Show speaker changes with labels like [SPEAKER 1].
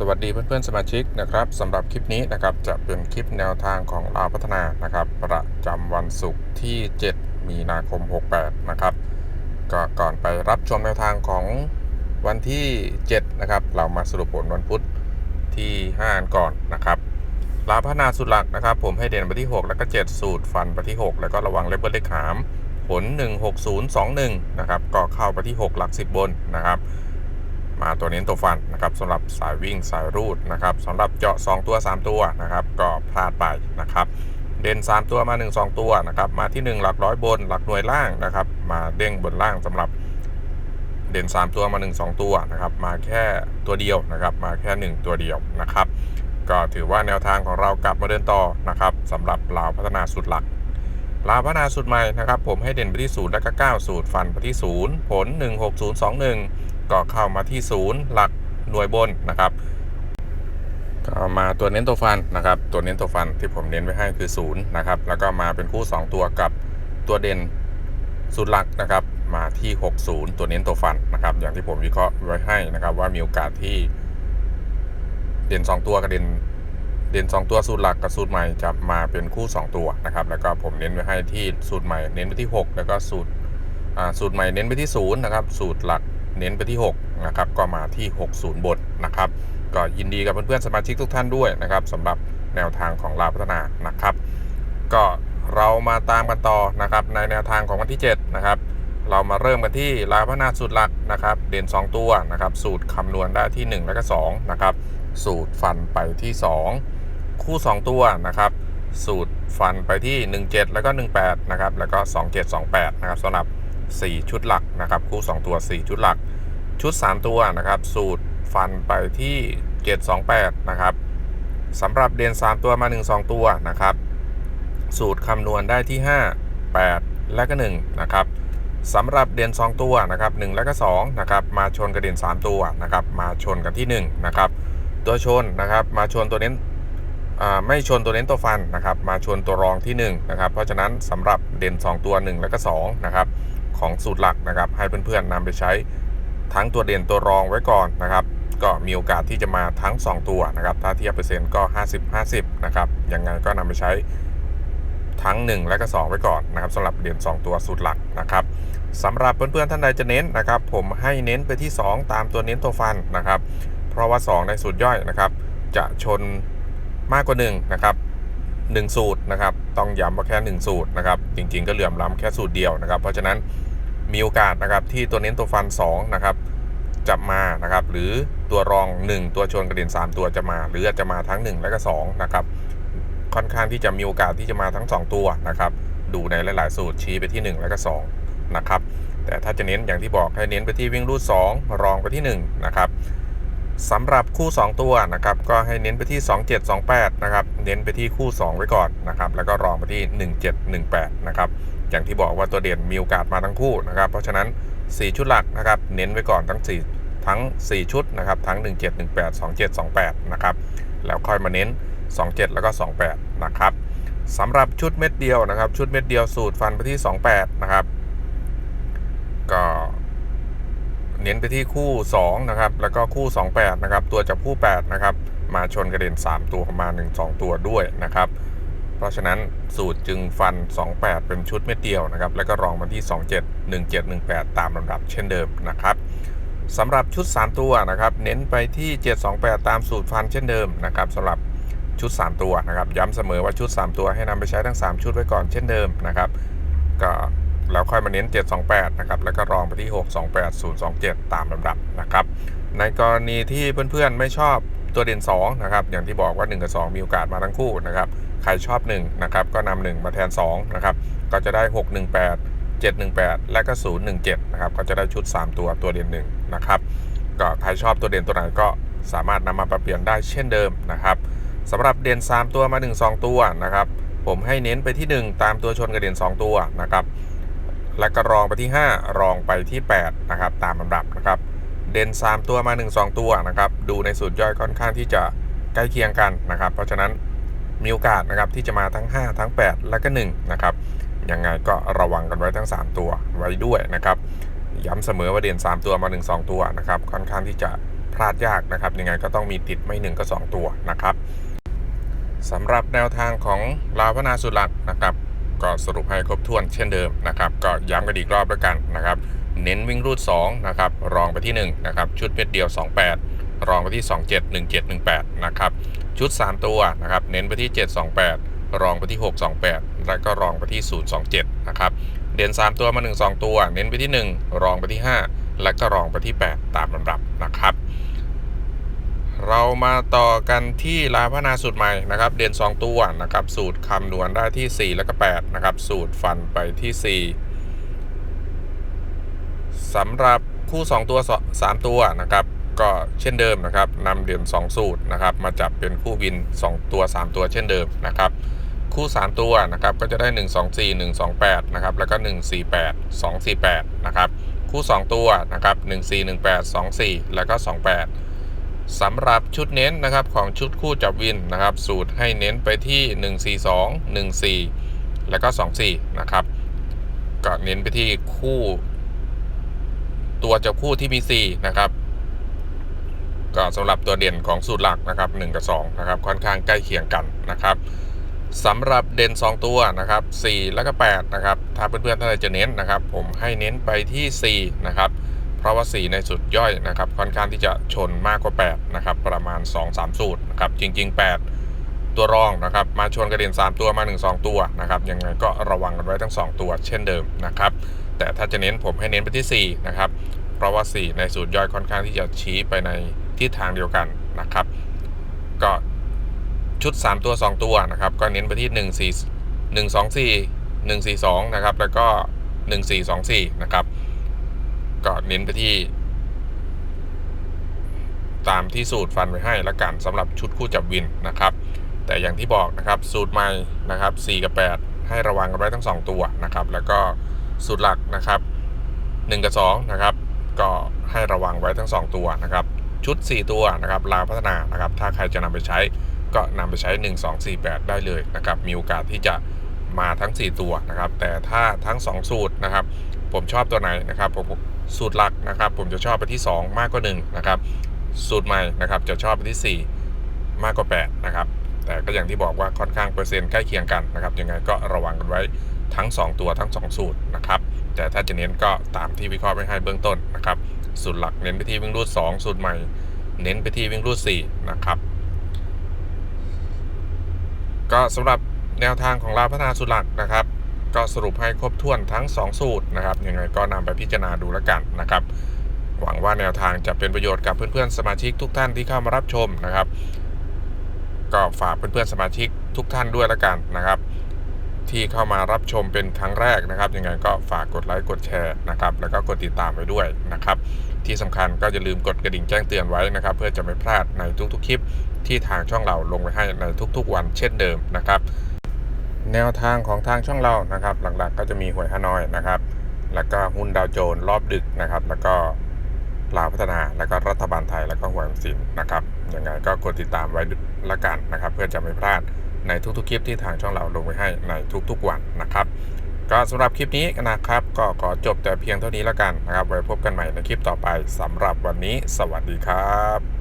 [SPEAKER 1] สวัสดีเพื่อนๆสมาชิกนะครับสำหรับคลิปนี้นะครับจะเป็นคลิปแนวทางของลาวพัฒนานะครับ ประจำวันศุกร์ที่ 7 มีนาคม 68 นะครับก็ก่อนไปรับชมแนวทางของวันที่ 7 นะครับ เรามาสรุปผลวันพุธที่ 5 ก่อนนะครับลาวพัฒนาสุดหลักนะครับ ผมให้เด่นไปที่ 6 แล้วก็ 7 สูตรฟันไปที่ 6 แล้วก็ระวังเล็บเบิลเลขหาม ผล 16021 นะครับก็เข้าไปที่ 6 หลัก 10 บนนะครับ มาตัวเน้นตัวฟันนะครับสำหรับสายวิ่งสายรูดนะครับสำหรับเจาะ 2 ตัว 3 ตัวนะครับก็พลาดไปนะครับเด่น 3 ตัวมา 1 2 ตัวนะครับมาที่ 1 หลักร้อยบนหลักหน่วยล่างนะครับมาเด้งบนล่างสำหรับเด่น 3 ตัวมา 1 2 ตัวนะครับมาแค่ตัวเดียวนะครับมาแค่ 1 ตัวเดียวนะครับก็ถือว่าแนวทางของเรากลับมาเดินต่อนะครับสำหรับลาพัฒนาสุดหลัก ลาพัฒนาสุดใหม่นะครับ ผมให้เด่นไปที่ 0 และก็ 9 สูตรฟันไปที่ 0 ผล 16021 ก็เข้ามาที่ 0 หลักหน่วยบนนะครับก็มาตัวเน้นตัวฟันนะครับ ตัวเน้นตัวฟันที่ผมเน้นไว้ให้คือ 0 นะครับ แล้วก็มาเป็นคู่ 2 ตัวกับตัวเด่นสุดหลักนะครับ มาที่ 60 ตัวเน้นตัวฟันนะครับ อย่างที่ผมวิเคราะห์ไว้ให้นะครับ ว่ามีโอกาสที่เด่น 2 ตัวกับเด่น ด่น2 ตัวสูตรหลักกับสูตรใหม่จะมาเป็นคู่ 2 ตัวนะครับแล้วก็ผมเน้นไว้ให้ที่สูตรใหม่เน้นไปที่ 6 แล้วก็สูตรอ่าสูตรใหม่เน้นไปที่0นะครับสูตรหลักเน้นไปที่6นะครับก็มาที่ 60บนนะครับก็ยินดีกับเพื่อนๆสมาชิกทุกท่านด้วยนะครับสำหรับแนวทางของลาพัฒนานะครับ ก็เรามาตามกันต่อนะครับในแนวทางของวันที่7นะครับเรามาเริ่มกันที่ลาพัฒนาสูตรหลักนะครับเด่น 2 ตัวนะครับสูตรคำนวณได้ที่ 1 และก็2นะครับสูตรฟันไปที่ 2 คู่ 2 ตัวนะครับ สูตรฟันไปที่ 17 แล้วก็ 18 นะครับ แล้วก็ 2728 นะครับสำหรับ 4 ชุดหลักนะครับ คู่ 2 ตัว 4 ชุดหลัก ชุด 3 ตัวนะครับ สูตรฟันไปที่ 728 นะครับสำหรับเด่น3 ตัวมา 1 2 ตัวนะครับ สูตรคำนวณได้ที่ 5 8 และก็ 1 นะครับสำหรับเด่น2 ตัวนะครับ 1 และก็2นะครับ มาชนกับเด่น3 ตัวนะครับ มาชนกันที่ 1 นะครับ ตัวชนนะครับ มาชนตัวเน้น ไม่ชนตัวเน้นตัวฟันนะครับมาชนตัวรองที่1นะครับเพราะฉะนั้นสำหรับเด่น 2 ตัว 1 และก็2นะครับของสูตรหลักนะครับให้เพื่อนๆนำไปใช้ทั้งตัวเด่นตัวรองไว้ก่อนนะครับก็มีโอกาสที่จะมาทั้ง 2 ตัวนะครับถ้าเทียบเปอร์เซ็นต์ก็ 50 50นะครับยังไงก็นำไปใช้ทั้ง 1 และก็ 2 ไว้ก่อนนะครับสำหรับเด่น 2 ตัวสูตรหลักนะครับสำหรับเพื่อนๆท่านใดจะเน้นนะครับ ผมให้เน้นไปที่ 2 ตามตัวเน้นตัวฟันนะครับ เพราะว่า 2 ในสูตรย่อยนะครับ จะชน มากกว่า1นะครับ1สูตรนะครับ ต้องย้ำว่าแค่ 1 สูตรนะครับ จริงๆก็เหลื่อมล้ำแค่สูตรเดียวนะครับ เพราะฉะนั้นมีโอกาสนะครับที่ตัวเน้นตัวฟัน2นะครับจะมานะครับ หรือตัวรอง 1 ตัวชนกระเด็น3 ตัวจะมา หรืออาจจะมาทั้ง 1 และก็2นะครับ ค่อนข้างที่จะมีโอกาสที่จะมาทั้ง 2 ตัวนะครับ ดูในหลาย ๆ สูตรชี้ไปที่ 1 และก็2นะครับ แต่ถ้าจะเน้นอย่างที่บอกให้เน้นไปที่วิ่งรูด2รองไปที่1นะครับ สำหรับคู่ 2 ตัวนะครับก็ให้เน้นไปที่ 2728 นะครับเน้นไปที่คู่ 2 ไว้ก่อนนะครับแล้วก็รองไปที่ 1718 นะครับอย่างที่บอกว่าตัวเด่นมีโอกาสมาทั้งคู่นะครับเพราะฉะนั้น 4 ชุดหลักนะครับเน้นไว้ก่อนทั้ง 4 ทั้ง 4 ชุดนะครับทั้ง 1718 2728 นะครับแล้วค่อยมาเน้น 27 แล้วก็ 28 นะครับสำหรับชุดเม็ดเดียวนะครับชุดเม็ดเดียวสูตรฟันไปที่ 28 นะครับ ก็ เน้นไปที่คู่ 2 นะครับ แล้วก็คู่ 28 นะครับ ตัวจับคู่ 8 นะครับ มาชนกระเด็น 3 ตัวมา1 2 ตัวด้วยนะครับ เพราะฉะนั้นสูตรจึงฟัน 28 เป็นชุดเม็ดเดียวนะครับ แล้วก็รองมาที่ 27 17 18 ตามลำดับเช่นเดิมนะครับสำหรับชุด 3 ตัวนะครับ เน้นไปที่ 728 ตามสูตรฟันเช่นเดิมนะครับสำหรับชุด 3 ตัวนะครับ ย้ำเสมอว่าชุด 3 ตัวให้นำไปใช้ทั้ง 3 ชุดไว้ก่อนเช่นเดิมนะครับ ค่อยมาเน้น 728 นะครับ แล้วก็รองไปที่ 628 027 ตามลำดับนะครับ ในกรณีที่เพื่อนๆไม่ชอบตัวเด่น2นะครับ อย่างที่บอกว่า 1 กับ 2 มีโอกาสมาทั้งคู่นะครับ ใครชอบ1นะครับ ก็นำ1มาแทน2นะครับ ก็จะได้ 618 718 และก็ 017 นะครับ ก็จะได้ชุด 3 ตัวตัวเด่น1นะครับ ก็ใครชอบตัวเด่นตัวไหนก็สามารถนำมาปรับเปลี่ยนได้เช่นเดิมนะครับสำหรับเด่น 3 ตัวมา 1 2 ตัวนะครับผมให้เน้นไปที่ 1 ตามตัวชนกับเด่น 2 ตัวนะครับ แล้วก็รองไปที่ 5 รองไปที่ 8 นะครับ ตามลำดับนะครับ เด่น 3 ตัวมา 1 2 ตัวนะครับ ดูในสูตรย่อยค่อนข้างที่จะใกล้เคียงกันนะครับ เพราะฉะนั้นมีโอกาสนะครับที่จะมาทั้ง 5 ทั้ง 8 และก็1นะครับ ยังไงก็ระวังกันไว้ทั้ง 3 ตัวไว้ด้วยนะครับ ย้ำเสมอว่าเด่น 3 ตัวมา 1 2 ตัวนะครับ ค่อนข้างที่จะพลาดยากนะครับ ยังไงก็ต้องมีติดไม่หนึ่งก็ 2 ตัวนะครับสำหรับแนวทางของลาวพนาสุดหลักนะครับ ก็สรุปให้ครบถ้วนเช่นเดิมนะครับ ก็ย้ำกันอีกรอบแล้วกันนะครับ เน้นวิ่งรูด2นะครับ รองไปที่1นะครับ ชุดเม็ดเดียว 28 รองไปที่ 27 1718 นะครับ ชุด 3 ตัวนะครับ เน้นไปที่ 728 รองไปที่ 628 แล้วก็รองไปที่ 027 นะครับ เด่น 3 ตัวมา 1 2 ตัว เน้นไปที่ 1 รองไปที่ 5 และก็รองไปที่ 8 ตามลำดับนะครับ เรามาต่อกันที่ลาพนาสูตรใหม่นะครับ เด่น2 ตัวนะครับ สูตรคำนวณได้ที่ 4 และก็ 8 นะครับ สูตรฟันไปที่ 4สำหรับคู่ 2 ตัว 3 ตัวนะครับ ก็เช่นเดิมนะครับนำเด่น2 สูตรนะครับ มาจับเป็นคู่วิน 2 ตัว 3 ตัวเช่นเดิมนะครับ คู่ 3 ตัวนะครับก็จะได้ 1 2 4 1 2 8นะครับแล้วก็ 1 4 8 2 4 8นะครับคู่ 2 ตัวนะครับ1 4 1 8 2 4 แล้วก็ 28 สำหรับชุดเน้นนะครับของชุดคู่จับวินนะครับ สูตรให้เน้นไปที่ 1 4 2 1 4 แล้วก็ 2 4 นะครับ ก็เน้นไปที่คู่ ตัวจับคู่ที่มี 4 นะครับ ก็สำหรับตัวเด่นของสูตรหลักนะครับ 1 กับ 2 นะครับ ค่อนข้างใกล้เคียงกันนะครับสำหรับเด่น 2 ตัวนะครับ 4 แล้วก็ 8 นะครับ ถ้าเพื่อนๆท่านใดจะเน้นนะครับ ผมให้เน้นไปที่ 4 นะครับ ราะว่า 4 ในสุดย่อยนะครับค่อนข้างที่จะชนมากกว่า 8 นะครับ ประมาณ 2-3 สูตรนะครับจริง ๆ 8 ตัวรองนะครับมาชนกระเด็น 3 ตัวมา 1 2 ตัวนะครับยังไงก็ระวังกันไว้ทั้ง 2 ตัวเช่นเดิมนะครับแต่ถ้าจะเน้นผมให้เน้นไปที่ 4 นะครับ เพราะว่า 4 ในสูตรย่อยค่อนข้างที่จะชี้ไปในทิศทางเดียวกันนะครับ ก็ชุด 3 ตัว 2 ตัวนะครับ ก็เน้นไปที่ 1 4 1 2 4 1 4 2 นะครับ แล้วก็ 1 4 2 4 นะครับ ก็เน้นไปที่ ตามที่สูตรฟันไว้ให้ละกันสำหรับชุดคู่จับวินนะครับ แต่อย่างที่บอกนะครับสูตรใหม่นะครับ 4 กับ 8 ให้ระวังกันไว้ทั้ง 2 ตัวนะครับ แล้วก็สูตรหลักนะครับ 1 กับ 2 นะครับ ก็ให้ระวังไว้ทั้ง 2 ตัวนะครับ ชุด 4 ตัวนะครับลาพัฒนานะครับ ถ้าใครจะนำไปใช้ก็นำไปใช้ 1 2 4 8 ได้เลยนะครับ มีโอกาสที่จะมาทั้ง 4 ตัวนะครับ แต่ถ้าทั้ง 2 สูตรนะครับ ผมชอบตัวไหนนะครับผม สูตรหลักนะครับ ผมจะชอบไปที่ 2 มากกว่า1นะครับสูตรใหม่นะครับจะชอบไปที่ 4 มากกว่า8นะครับแต่ก็อย่างที่บอกว่าค่อนข้างเปอร์เซ็นต์ใกล้เคียงกันนะครับยังไงก็ระวังกันไว้ทั้ง 2 ตัวทั้ง 2 สูตรนะครับแต่ถ้าจะเน้นก็ตามที่วิเคราะห์ไว้ให้เบื้องต้นนะครับสูตรหลักเน้นไปที่วิ่งรูด 2 สูตรใหม่ เน้นไปที่วิ่งรูด4นะครับก็สำหรับแนวทางของเราพัฒนาสูตรหลักนะครับ ก็สรุปให้ครบถ้วนทั้ง 2 สูตรนะครับยังไงก็นำไปพิจารณาดูแล้วกันนะครับ หวังว่าแนวทางจะเป็นประโยชน์กับเพื่อนๆสมาชิกทุกท่านที่เข้ามารับชมนะครับ ก็ฝากเพื่อนๆสมาชิกทุกท่านด้วยแล้วกันนะครับ ที่เข้ามารับชมเป็นครั้งแรกนะครับยังไงก็ฝากกดไลค์กดแชร์นะครับ แล้วก็กดติดตามไว้ด้วยนะครับ ที่สำคัญก็อย่าลืมกดกระดิ่งแจ้งเตือนไว้นะครับ เพื่อจะไม่พลาดในทุกๆคลิปที่ทางช่องเราลงไว้ให้ในทุกๆวันเช่นเดิมนะครับ แนวทางของทางช่องเรานะครับ หลักๆก็จะมีหวยฮานอยนะครับ แล้วก็หุ้นดาวโจนส์รอบดึกนะครับ แล้วก็ลาวพัฒนาแล้วก็รัฐบาลไทยแล้วก็หวยสินนะครับยังไงก็กดติดตามไว้ละกันนะครับ เพื่อจะไม่พลาดในทุกๆคลิปที่ทางช่องเราลงไว้ให้ในทุกๆวันนะครับก็สำหรับคลิปนี้นะครับ ก็ขอจบแต่เพียงเท่านี้ละกันนะครับ ไว้พบกันใหม่ในคลิปต่อไปสำหรับวันนี้ สวัสดีครับ